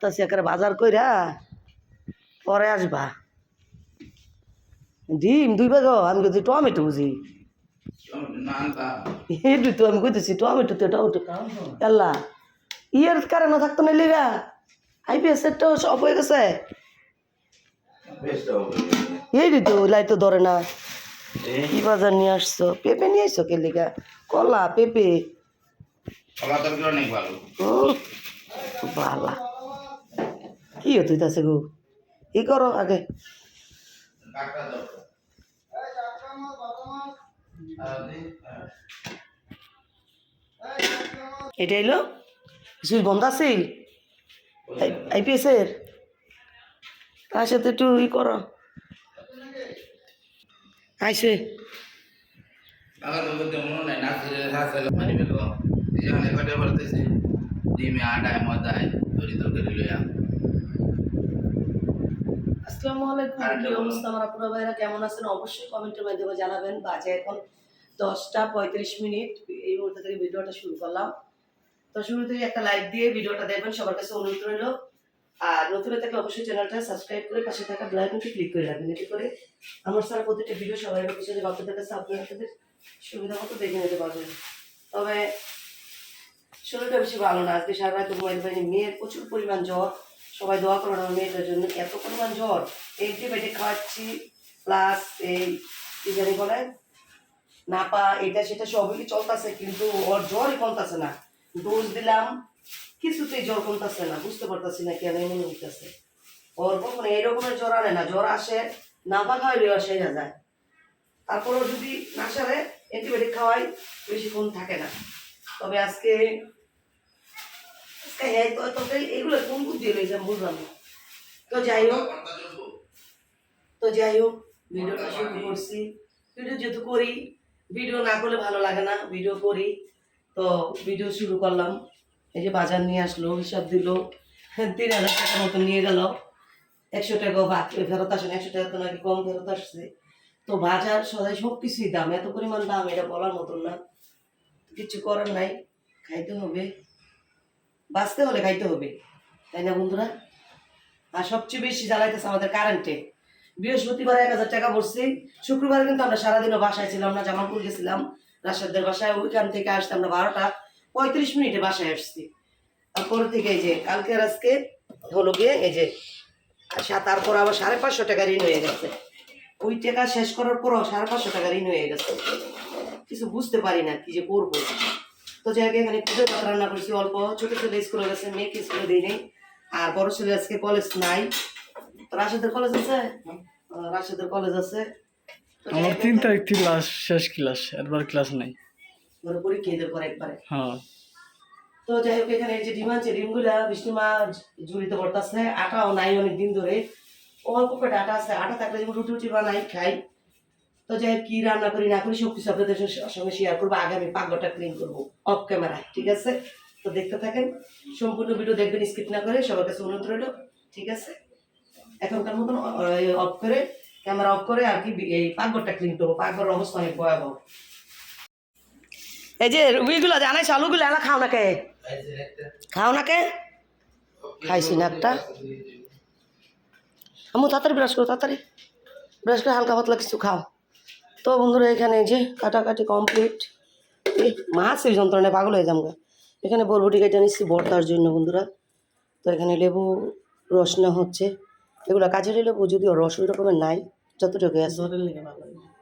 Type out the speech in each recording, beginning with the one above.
তাছি একেবারে বাজার কইরা পরে আসবা। ডিম দুই বেগ আমি কইছি টমেটো বুঝি। এইটু তো আমি কইতেছি টমেটো তো টমেটো আল্লাহ ইয়ের কারণে থাকতো না লিগা। আইপিএস এর তো সব হয়ে গেছে। এই তো লাই তো ধরে না। কি বাজার নিয়ে আসছো? পেঁপে নিয়ে আসছো কে লিগা? কলা পেঁপে। বালা। কি হতো তাছে গো? ই করো আগে? এটা এলো সুইচ বন্ধ আছিল? আইপিএস এর তার সাথে একটু ই করো আইসে ডিমে আটায় মজায় তরি তরকারি লইয়া আসসালামু আলাইকুম কি অবস্থা আমার আপুরা ভাইরা কেমন আছেন? অবশ্যই কমেন্টের মাধ্যমে জানাবেন। বাজে এখন দশটা পঁয়ত্রিশ মিনিট। এই মুহূর্তে থেকে ভিডিওটা শুরু করলাম। তো শুরু থেকে একটা লাইক দিয়ে ভিডিওটা দেখবেন সবার কাছে অনুরোধ রইল। আর নতুন থাকলে অবশ্যই চ্যানেলটা সাবস্ক্রাইব করে পাশে থাকা বেল আইকনটি ক্লিক করে রাখবেন এতে করে আমার সারা প্রতিটা ভিডিও সবাই পিছনে বাচ্চাদের কাছে আপনারা আপনাদের সুবিধা মতো দেখে নিতে পারবেন। তবে শরীরটা বেশি ভালো না। আজকে সারা রাত পারিনি মেয়ের প্রচুর পরিমাণ জ্বর। সবাই দোয়া করো আমার মেয়েটার জন্য। এত পরিমাণ জ্বর অ্যান্টিবায়োটিক খাওয়াচ্ছি প্লাস এই কি জানি বলে, নাপা, এটা সেটা সবই চলতেছে, কিন্তু ওর জ্বরই কমতেছে না। ডোজ দিলাম, কিছুতেই জ্বর কমতেছে না, বুঝতে পারতেছি না কেন মনে হইতেছে। ওর কখনো এইরকমের জ্বর আনে না, জ্বর আসে, নাপা খাওয়াইলেও সেরে যায়। তারপরেও যদি না সারে অ্যান্টিবায়োটিক খাওয়াই, বেশিক্ষণ থাকে না। তবে আজকে আজকে এই তো- তবে এগুলো কোন বুদ্ধি বুঝলাম তো যাই হোক, তো যাই হোক শুরু করছি। ভিডিও করি, ভিডিও না করলে ভালো লাগে না, ভিডিও করি। তো ভিডিও শুরু করলাম। এই যে বাজার নিয়ে আসলো, হিসাব দিল, তিন হাজার টাকার মতো নিয়ে গেল। একশো টাকা ভাত ফেরত আসেন, একশো টাকা তো নাকি কম ফেরত আসছে। তো বাজার সদাই সব কিছুই দাম, এত পরিমাণ দাম, এটা বলার মতন না। কিছু করার নাই, খাইতে হবে। বাঁচতে হলে খাইতে হবে। তাই না বন্ধুরা? আর সবচেয়ে বেশি জ্বালাইতেছে আমাদের কারেন্টে বৃহস্পতিবার এক হাজার টাকা পড়ছি শুক্রবার কিন্তু আমরা সারাদিনও বাসায় ছিলাম না, জামালপুর গেছিলাম। রাশেদদের বাসায় ওইখান থেকে আসতে আমরা বারোটা পঁয়ত্রিশ মিনিটে বাসায় আসছি। তারপর থেকে এই যে কালকে আজকে হলো গিয়ে এই যে তারপর আবার সাড়ে পাঁচশো টাকা ঋণ হয়ে গেছে। ওই টাকা শেষ করার পরও সাড়ে পাঁচশো টাকা ঋণ হয়ে গেছে। কিছু বুঝতে পারি না কি যে করব। তো যাই হোক এখানে পুজো ভাত রান্না করছি। অল্প ছোট ছেলে স্কুলে গেছে মেয়েকে স্কুলে দিই নেই। আর বড় ছেলে আজকে কলেজ নাই। তো রাশেদের কলেজ আছে? রাশেদের কলেজ আছে। আমার তিন তারিখ থেকে ক্লাস শেষ ক্লাস এরবার ক্লাস নাই। ধরো পরীক্ষা এদের পরে একবারে। হ্যাঁ। তো যাই হোক এখানে এই যে ডিম আছে ডিমগুলা বৃষ্টি মা ঝুড়িতে পড়তেছে। আটাও নাই অনেক দিন ধরে। অল্প কটা আটা আছে। আটা থাকলে যেমন রুটি রুটি বানাই খাই। তো যাই কি রান্না করি না করি সব কিছু সঙ্গে- শেয়ার করব। আগে আমি পাকঘরটা ক্লিন করব অফ ক্যামেরায় ঠিক আছে? তো দেখতে থাকেন, সম্পূর্ণ ভিডিও দেখবেন স্কিপ না করে সবার কাছে অনুরোধ রইল, ঠিক আছে? এখনকার মতন অফ করে ক্যামেরা অফ করে আর কি এই পাকঘরটা ক্লিন করব। পাকঘরের অবস্থা অনেক ভয়াবহ। এই যে রুইগুলো জানাই আলুগুলো এলা খাও না কে? খাও না কে? খাইছি না একটা। আমি, তাড়াতাড়ি ব্রাশ করো, তাড়াতাড়ি। ব্রাশ করে হালকা পাতলা কিছু খাও। তো বন্ধুরা এখানে যে কাটাকাটি কমপ্লিট মাছ এই যন্ত্রণায় পাগল হয়ে যামগা এখানে বরবটি কেটে নিচ্ছি বর্তার জন্য বন্ধুরা। তো এখানে লেবু রস নেওয়া হচ্ছে। এগুলো কাজের লেবু যদিও রস ওই রকমের নাই যতটুকু আছে।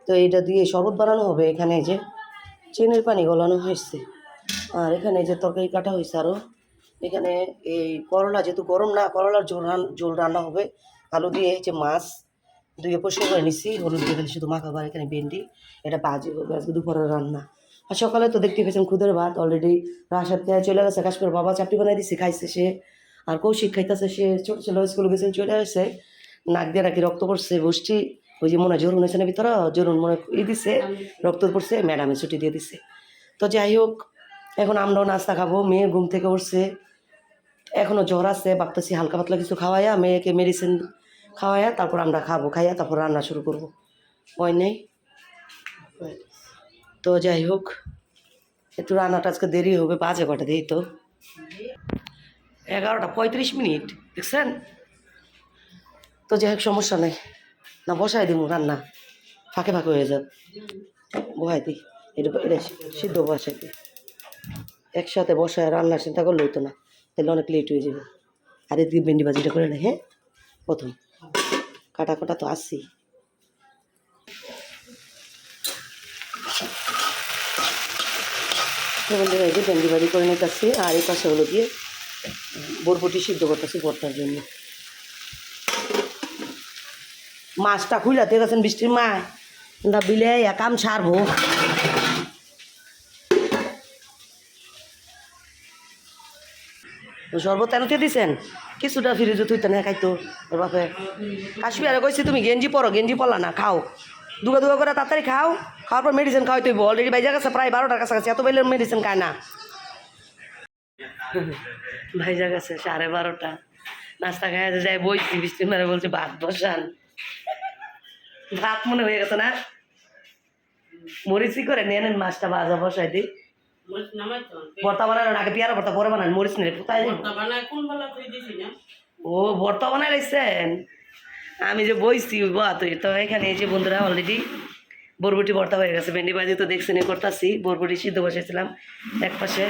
তো এটা দিয়ে শরবত বানানো হবে এখানে যে। চিনির পানি গলানো হয়েছে। আর এখানে যে তরকারি কাটা হয়েছে আরও এখানে এই করলা যেহেতু গরম না করলার ঝোল ঝোল রান্না হবে। আলু দিয়ে এই যে মাছ দুয়ে পরিষ্কার করে নিছি, হলুদ দিয়ে খালি শুধু মাখাবার এখানে ভেন্ডি, এটা বাজি হবে আজকে দুপুরের রান্না। আর সকালে তো দেখতে পেয়েছেন খুদের ভাত অলরেডি রাশাদ খেয়ে চলে গেছে কাজ করে বাবা চাপটি বানাই দিচ্ছে খাইছে সে। আর কৌশিক খাইতেছে সে, ছোটো ছেলে স্কুলে গেছে, চলে আসছে। নাক দিয়ে নাকি রক্ত পড়ছে, বসছি। ওই যে মনে হয় জরুন হয়েছে না ভিতরে, জরুন মনে ই দিছে, রক্ত পড়ছে, ম্যাডামে ছুটি দিয়ে দিছে। তো যাই হোক, এখন আমরাও নাস্তা খাব, মেয়ে ঘুম থেকে উঠছে। এখনও জ্বর আছে, ভাবতেছি হালকা পাতলা কিছু খাওয়াইয়া মেয়েকে মেডিসিন খাওয়াইয়া তারপর আমরা খাব, খাইয়া তারপর রান্না শুরু করব। ভয় নেই। তো যাই হোক, একটু রান্নাটা আজকে দেরি হবে, বাজে কটা দিই তো। এগারোটা পঁয়ত্রিশ মিনিট, দেখছেন? তো যাই হোক, সমস্যা নেই। না বসাই দিব রান্না। ফাঁকে ফাঁকে হয়ে যাবে। বহাই দিই। এটা সিদ্ধ বসাই দিই। একসাথে বসায় রান্নার চিন্তা করলে হতো না। তাহলে অনেক লেট হয়ে যাবে। আর এদিকে ভেন্ডি ভাজিটা করে নেই হ্যাঁ? প্রথম। কাটা কাটা তো আসি বন্ধুরা, এই যে ভেন্ডি বাড়ি করে নিতেছি, আর এই পাশে হলো গিয়ে বরবটি সিদ্ধ করতেছি ভর্তার জন্য। মাছটা খুইলাতে গেছেন বৃষ্টির মা না বিলে একাম ছাড়বো শরবত এনতে দিছেন? কিছুটা ফ্রিজে তুই তেনে খাইতো। বাপে, কাশ্মীরে কইছি তুমি গেঞ্জি পরো, গেঞ্জি পরলা না, খাও। দুগা দুগা করে তাড়াতাড়ি খাও, খাওয়ার পর মেডিসিন খাওয়াই তুই অলরেডি বাইজা গেছে, প্রায় বারোটার কাছাকাছি। এত বেলের মেডিসিন খায় না। ভাইজা গেছে সাড়ে বারোটা। নাস্তা খাই যাই বইছি, বৃষ্টি মেরে বলছে, ভাত বসান। ভাত মনে হয়ে গেছে না? মরিচি করে নিয়ে নেন, মাছটা ভাজা বসাই দিই। ভর্তা বানানোর আগে পেয়ারা ভর্তা পরে বানান মরিচ নিলে কোথায় ও ভর্তা বানাই লাইছেন? আমি যে বইছি বা তুই। তো এখানে এই যে বন্ধুরা অলরেডি বরবটি ভর্তা হয়ে গেছে। ভেন্ডি ভাজি তো দেখছেন করতেছি। বরবটি সিদ্ধ বসেছিলাম এক পাশে।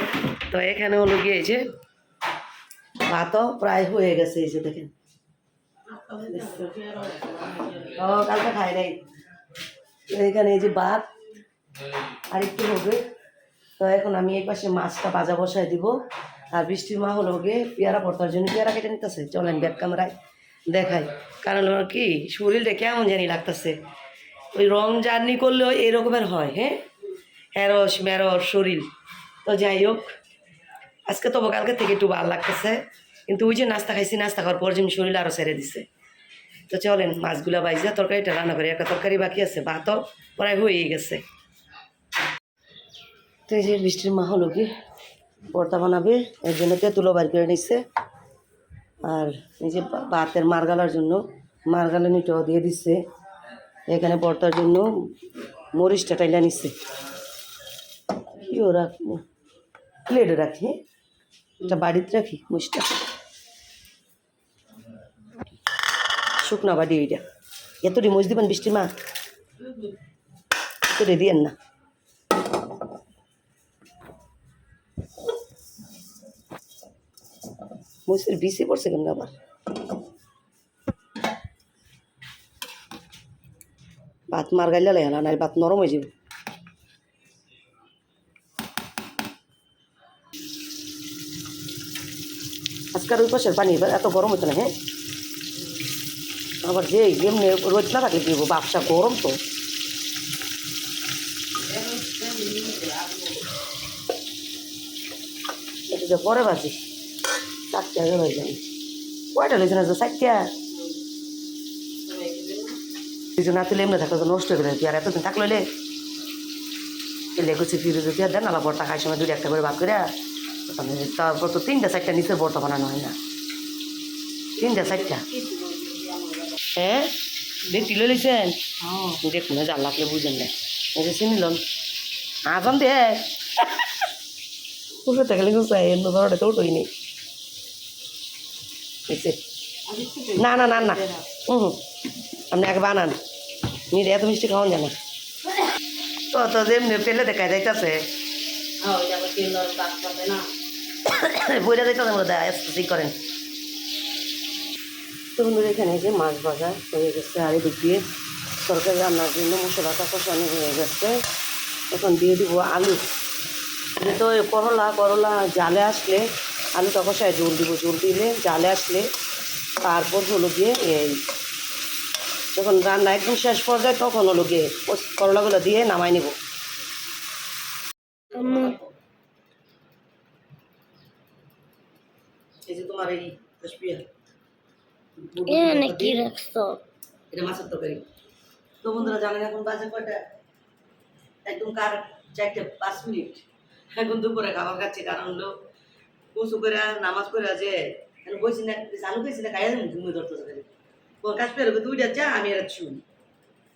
তো এখানে হলো গিয়ে এই যে ভাতও প্রায় হয়ে গেছে এই যে দেখেন। ও কালকে খাই নাই। এখানে এই যে ভাত আর একটু হবে। তো এখন আমি এই পাশে মাছটা ভাজা বসায় দিব। আর বৃষ্টির মা হলো গিয়ে পেয়ারা পড়তার জন্য পেয়ারা কেটে নিতেছে। চলেন ব্যাক ক্যামেরায় দেখাই। কারণ হলো কি, শরীরটা কেমন জানি লাগতেছে। ওই রং জার্নি করলেও এরকমের হয় হ্যাঁ? হ্যারস ম্যারস শরীর। তো যাই হোক, আজকে তবু কালকে থেকে একটু ভালো লাগতেছে। কিন্তু ওই যে নাস্তা খাইছি, নাস্তা খাওয়ার পর যে শরীর আরও ছেড়ে দিছে। তো চলেন, মাছগুলা বাইজা তরকারিটা রান্না করি। একটা তরকারি বাকি আছে, ভাতও প্রায় হয়েই গেছে। বৃষ্টির মা হলো কি? পর্দা বানাবে, এর জন্য তেঁতুলো বার করে নিচ্ছে আর এই যে বা- ভাতের মারগালার জন্য মারগালানিটাও দিয়ে দিচ্ছে এখানে পর্দার জন্য মরিচটা টাইলা নিচ্ছে কিও রাখব? প্লেটে রাখি হ্যাঁ? এটা বাড়িতে রাখি মুচটা শুকনা বাড়ি ওইটা। এতটি মুচ দিবেন বৃষ্টির মা এতটি দিয়েন না। মুসের বিষে পড়ছে কেন আবার ভাত মার গাইলে লাগে না ভাত নরম হয়ে যাবে আজকাল ওই পাশের পানি এত গরম হতো না হ্যাঁ আবার যে এমনি রোদ না থাকলে হব ব্যবসা গরম তো পরে বাজি চারটে হয়ে যাবে কয়টা লইছে না চারটা কিছু না তুলে এমনি থাকলে তো নষ্ট হয়ে গেলে আর এতদিন থাকলে লে এলে গুছি ফিরে যদি দেন আলা বর্তা খাই সময় দুটো একটা করে ভাগ করে তারপর তো তিনটা চারটা নিচের বর্তা বানানো হয় না তিনটা চারটা হ্যাঁ দেখি লই লইছেন দেখুন জাল লাগলে বুঝেন না এই যে চিনিলাম আজান দে পুরো থাকলে গুছাই এর ধরোটা তো উঠোই নেই না না না না। হুম। আপনি আগে বানান। নিরে এত মিষ্টি খাওয়ান জানে তো তো যেমনি পেলে দেখা যাইতেছে। বইটা যাইতেছে মধ্যে এসি করেন। তো এখানে যে মাছ ভাজা হয়ে গেছে, আর এদিক দিয়ে তরকারি রান্নার জন্য মশলাটা কষানো হয়ে গেছে। এখন দিয়ে দিব আলু। ওই করলা করলা, জালে আসলে আলুটা কষায় জল দিব জল দিলে জালে আসলে তারপর হলো গিয়ে এই যখন রান্না একদম শেষ পর্যায়ে তখন হলো গিয়ে করলাগুলো দিয়ে নামাই নেব। এই যে তোমার এই কি? রাখছো? এটা মাছের তরকারি। তো বন্ধুরা জানেন এখন বাজে কয়টা? একদম কার চারটে পাঁচ মিনিট। এখন দুপুরে খাবার খাচ্ছি কারণ হলো কচু করে নামাজ করে যে এখন না চালু খেয়েছি না খাইয়া যাবেন ঘুমিয়ে ধরতে পারি তোর কাজ পেয়ে দুইটা চা, আমি এরা ছুন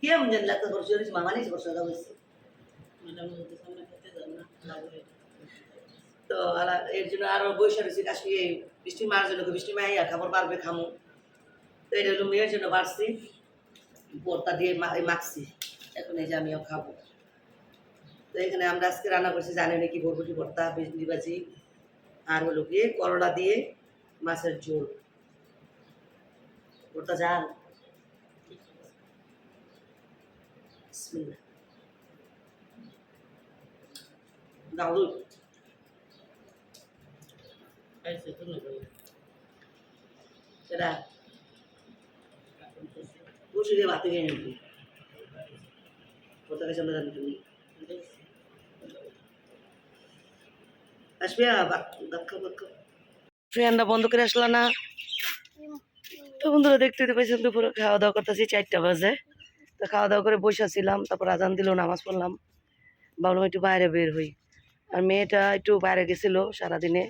কেমন জানি লাগতো তোর চল্লিশ মামা নিয়েছি বসে কথা বলছি। ম্যাডাম বলতে সামনে খেতে যান না লাগবে তো এর জন্য আরও বৈশা রয়েছি কাশ্মীর বৃষ্টি মার জন্য, বৃষ্টি মাইয়া খাবার পারবে খামো। তো এটা হলো মেয়ের জন্য বাড়ছি বর্তা দিয়ে মাখছি। এখন এই যে আমিও খাব। তো এখানে আমরা আজকে রান্না করছি জানি নাকি বরবটি ভর্তা ভেন্ডি ভাজি। আর হলো গিয়ে করলা দিয়ে মাছের ঝোল। ভর্তা জাল বিসমিল্লাহ। দারুণ খাইছে তুমি বলো। সেটা বসে দিয়ে ভাতে খেয়ে নিবি। ভর্তা খেয়েছি আমরা জানি তুমি? আসবে? ফ্যানটা বন্ধ করে আসলা না? তো বন্ধুরা দেখতে পাইছেন দুপুরে খাওয়া দাওয়া করতেছি চারটা বাজে। তো খাওয়া দাওয়া করে বসেছিলাম তারপর আজান দিল নামাজ পড়লাম। ভাবলাম একটু বাইরে বের হই। আর মেয়েটা একটু বাইরে গেছিল সারাদিনে।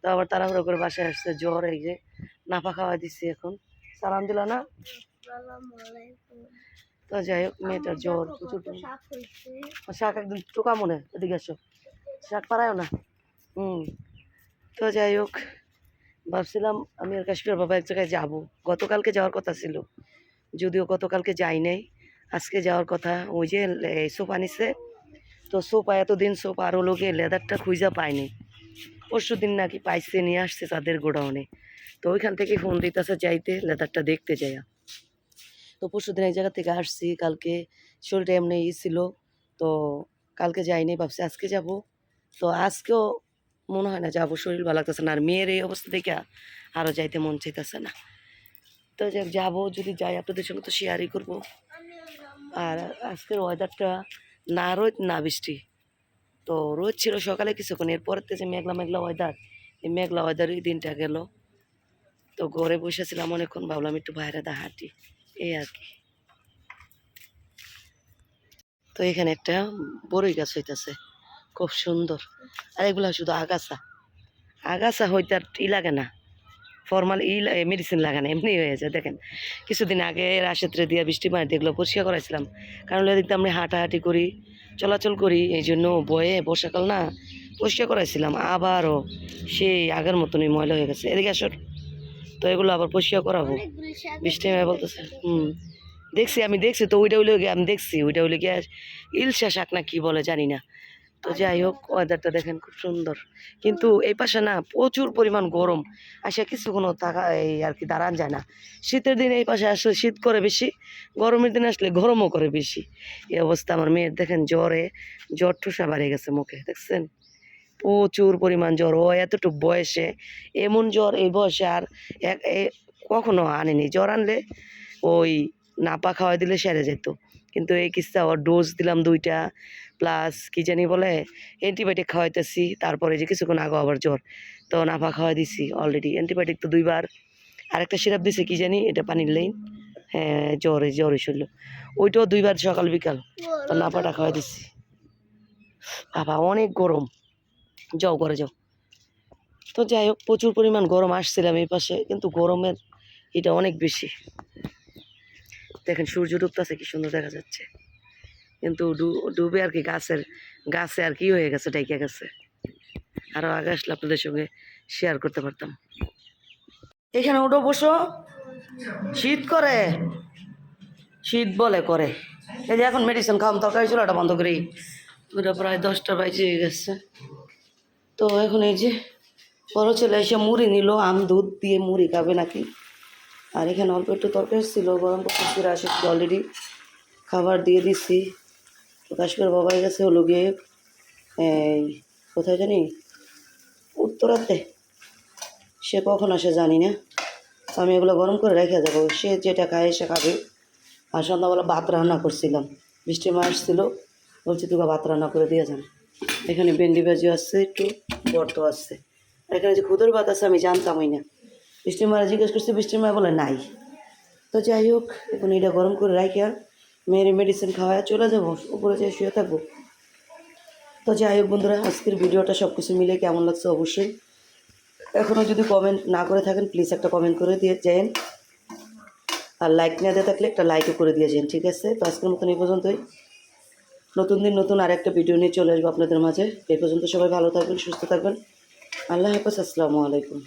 তো আবার তাড়াহুড়ো করে বাসায় আসছে জ্বর এই যে নাফা খাওয়া দিচ্ছি এখন। সালাম দিল না? তো যাই হোক মেয়েটার জ্বর প্রচুর। শাক একদিন টোকা মনে এদিকে আসো। শাক পারায়ও না? হুম। তো যাই হোক, ভাবছিলাম আমি আর কাশ্মীর বাবা এক জায়গায় যাব। গতকালকে যাওয়ার কথা ছিল, যদিও গতকালকে যাই নাই। আজকে যাওয়ার কথা, ওই যে সোফা নিছে তো সোফা, এতদিন সোফা আরও লোকে লেদারটা খুঁজা পায়নি পরশু দিন নাকি পাইছে, নিয়ে আসছে তাদের গোডাউনে। তো ওইখান থেকে ফোন দিতেছে যাইতে, লেদারটা দেখতে যাইয়া। তো পরশু দিন এক জায়গা থেকে আসছি, কালকে শরীরটা এমনি ছিল। তো কালকে যাইনি, ভাবছি আজকে যাব। তো আজকেও মনে হয় না যাব শরীর ভালো লাগতেছে না। আর মেয়ের এই অবস্থা দেখে আরও যাইতে মন চাইতেছে না। তো যাক, যাব, যদি যাই আপনাদের সঙ্গে তো শেয়ারই করব। আর আজকের ওয়েদারটা না রোদ, না বৃষ্টি। তো রোদ ছিল সকালে কিছুক্ষণ, এরপর যে মেঘলা মেঘলা ওয়েদার এই মেঘলা ওয়েদারই দিনটা গেল। তো ঘরে বসেছিলাম অনেকক্ষণ, ভাবলাম একটু বাইরে দা হাঁটি, এই আর কি। তো এখানে একটা বড়ই গাছ হইতাছে। খুব সুন্দর। আর এগুলো শুধু আগাছা। আগাছা হইতে আর ই লাগে না। ফর্মাল ই মেডিসিন লাগে না, এমনি হয়ে যায়, দেখেন। কিছুদিন আগে রাশেত্রে দিয়ে বৃষ্টি মার দেখল পরিষ্কার করাইছিলাম। কারণ দেখতে আমরা হাঁটাহাঁটি করি, চলাচল করি এই জন্য বয়ে বর্ষাকাল না, পরিষ্কার করাইছিলাম। আবারও সেই আগের মতনই ময়লা হয়ে গেছে। এদিকে আসর তো এগুলো আবার পরিষ্কার করাবো। বৃষ্টি মেয়ে বলতেছে, হুম, দেখছি, আমি দেখছি, তো ওইটা হইলে আমি দেখছি, ওইটা হইলে গিয়ে ইলশা শাক না কি বলে জানি না। তো যাই হোক ওয়েদারটা দেখেন খুব সুন্দর। কিন্তু এই পাশে না প্রচুর পরিমাণ গরম। আসে কিছু কোনো থাকা এই আর কি দাঁড়ান যায় না। শীতের দিনে এই পাশে আসলে শীত করে বেশি, গরমের দিনে আসলে গরমও করে বেশি। এই অবস্থা আমার মেয়ের। দেখেন জ্বরে জ্বর ঠুসা বাড়িয়ে গেছে মুখে, দেখছেন? প্রচুর পরিমাণ জ্বর। ও এতটুকু বয়সে, এমন জ্বর এই বয়সে আর এক কখনো আনেনি। জ্বর আনলে ওই নাপা খাওয়াই দিলে সেরে যেত। কিন্তু এই কিস্তা ডোজ দিলাম দুইটা প্লাস কি জানি বলে অ্যান্টিবায়োটিক খাওয়াইতেছি, তারপরে যে কিছুক্ষণ আগে আবার জ্বর, তো নাফা খাওয়াই দিছি অলরেডি অ্যান্টিবায়োটিক তো দুইবার। আরেকটা সিরাপ দিছে কি জানি, এটা পানির লাইন হ্যাঁ জ্বরে জ্বর হয়েছিল ওইটাও দুইবার সকাল বিকাল, তো নাফাটা খাওয়াই দিছি। বাবা, অনেক গরম। যাও করে যাও। তো যাই হোক, প্রচুর পরিমাণ গরম আসছিলাম এই পাশে, কিন্তু গরমের এটা অনেক বেশি। দেখেন, সূর্য ডুবতেছে, কি সুন্দর দেখা যাচ্ছে। কিন্তু ডুবে আর কি গাছের, গাছে আর কি হয়ে গেছে ডাইকে গেছে। আরও আগে আসলে আপনাদের সঙ্গে শেয়ার করতে পারতাম। এখানে উঠো, বসো। শীত করে। শীত বলে করে। এই যে এখন মেডিসিন খাওয়াম তরকারি ছিল, ওটা বন্ধ করি। ওটা প্রায় দশটা বাজে গেছে। তো এখন এই যে বড় ছেলে এসে মুড়ি নিল, আম, দুধ দিয়ে মুড়ি খাবে নাকি? আর এখানে অল্প একটু তরকারি ছিল, গরম করতেছি রাশেদকে অলরেডি খাবার দিয়ে দিচ্ছি তো কাশ্মীর গেছে হলো গিয়ে, এই, কোথায় জানি? উত্তরাতে। সে কখন আসে জানি না। আমি এগুলো গরম করে রেখে দেবো সে যেটা খায় সে খাবে। আর সন্ধ্যাবেলা ভাত রান্না করছিলাম। বৃষ্টি মা আসছিল। বলছি, তোকে ভাত রান্না করে দিয়ে যান এখানে ভেন্ডি ভাজি আসছে, একটু বর্ত আসছে। এখানে যে খুদের ভাত আছে, আমি জানতামই না। বৃষ্টি মারা জিজ্ঞেস করছি বৃষ্টির মা বলে, নাই। তো যাই হোক, এখন এটা গরম করে রাখি আর মেয়ের মেডিসিন খাওয়ায় চলে যাব, উপরে যেয়ে শুয়ে থাকব। তো যাই হোক বন্ধুরা, আজকের ভিডিওটা সব কিছু মিলে কেমন লাগছে অবশ্যই। এখনও যদি কমেন্ট না করে থাকেন প্লিজ একটা কমেন্ট করে দিয়ে যান। আর লাইক না দিয়ে থাকলে একটা লাইকও করে দিয়ে যান, ঠিক আছে? তো আজকের মতন এই পর্যন্তই। নতুন দিন, নতুন আরেকটা ভিডিও নিয়ে চলে আসব আপনাদের মাঝে। এই পর্যন্ত সবাই ভালো থাকবেন, সুস্থ থাকবেন। আল্লাহ হাফেজ, আসসালামু আলাইকুম।